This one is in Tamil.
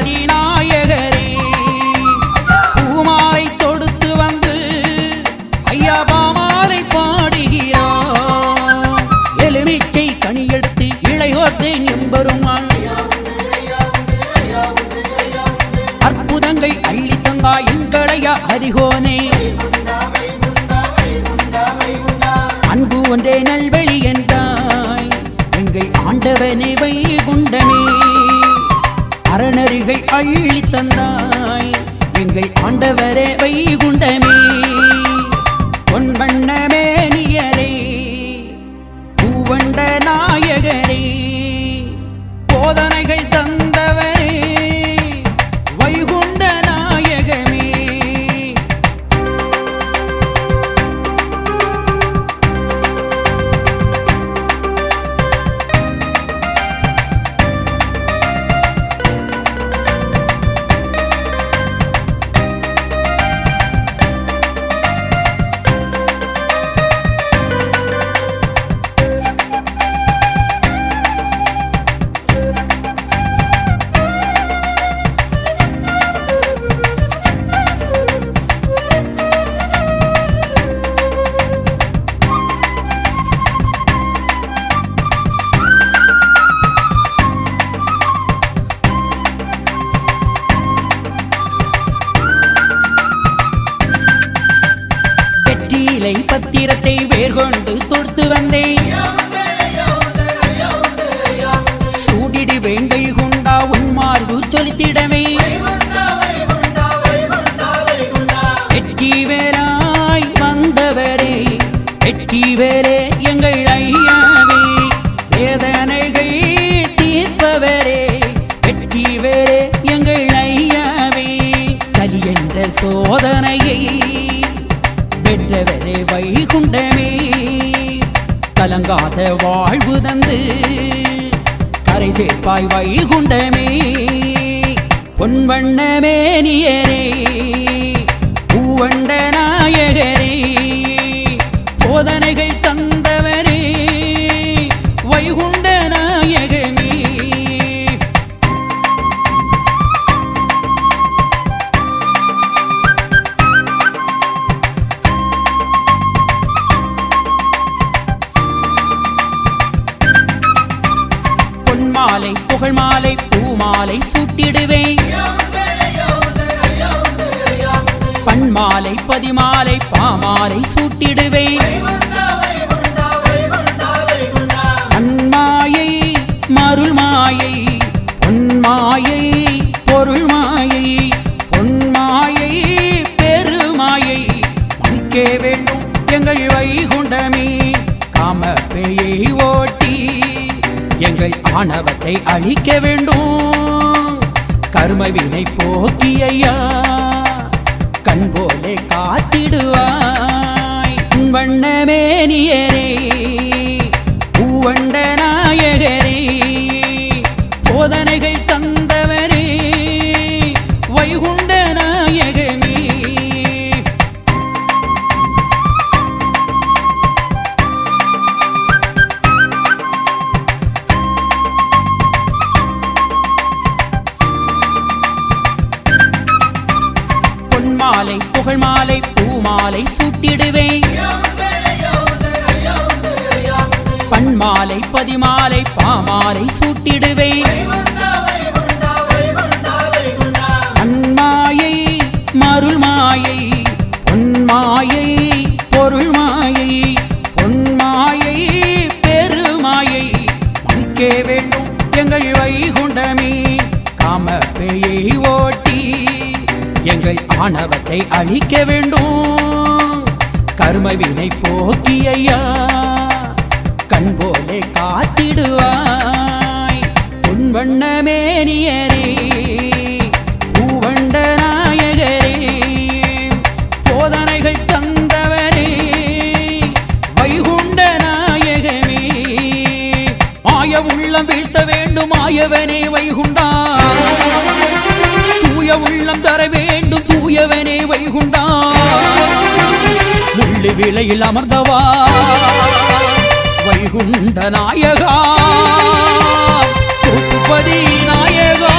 அதிநாயகரே பூமாலை தொடுத்து வந்து ஐயா பாமாலை பாடுகிறார். எலுமிச்சை கனியெடுத்து இளையோர்த்து எம்பெருமாள் அற்புதங்கள் அள்ளி தந்தாய் எங்களையா ஹரிகோ அள்ளி தந்தாய். எங்கள் ஆண்டவரே வைகுண்டமே. வாழ்வு தந்து கரை சேர்ப்பாய் வைகுண்டமே. பொன்வண்ணமே நீயரே பூவண்டன பொன்மாலை மாலை பூமாலை சூட்டிடுவேன். பன்மாலை பதிமாலை பாமாலை சூட்டிடுவேன். அன்மாயை மருள் மாயை பொன்மாயை பொருள் மாயை பொன்மாயை பெருமாயை மதிக்க வேண்டும் எங்கள் வைகுண்டமே. காம பேயை ஓட்டி எங்கள் ஆணவத்தை அழிக்க வேண்டும். கர்மவினை போக்கியையா? கண் போலே காத்திடுவாய். உன் வண்ணமே நீயரே. பூவண்ட பூமாலை சூட்டிடுவேன். பண்மாலை பதிமாலை பாமாலை சூட்டிடுவேன். அன்மாயை மருள் மாயை பொன்மாயை பொருள் மாயை பொன்மாயை பெருமாயை மதிக்க வேண்டும் எங்கள் வை எங்கள் ஆணவத்தை அழிக்க வேண்டும். கர்மவினை போக்கியையா? கண் போலே காத்திடுவாய். உன் வண்ணமேனியரே முள்ளு அமர்ந்தவா வைகுண்ட நாயகா தூக்குப்பதி நாயகா.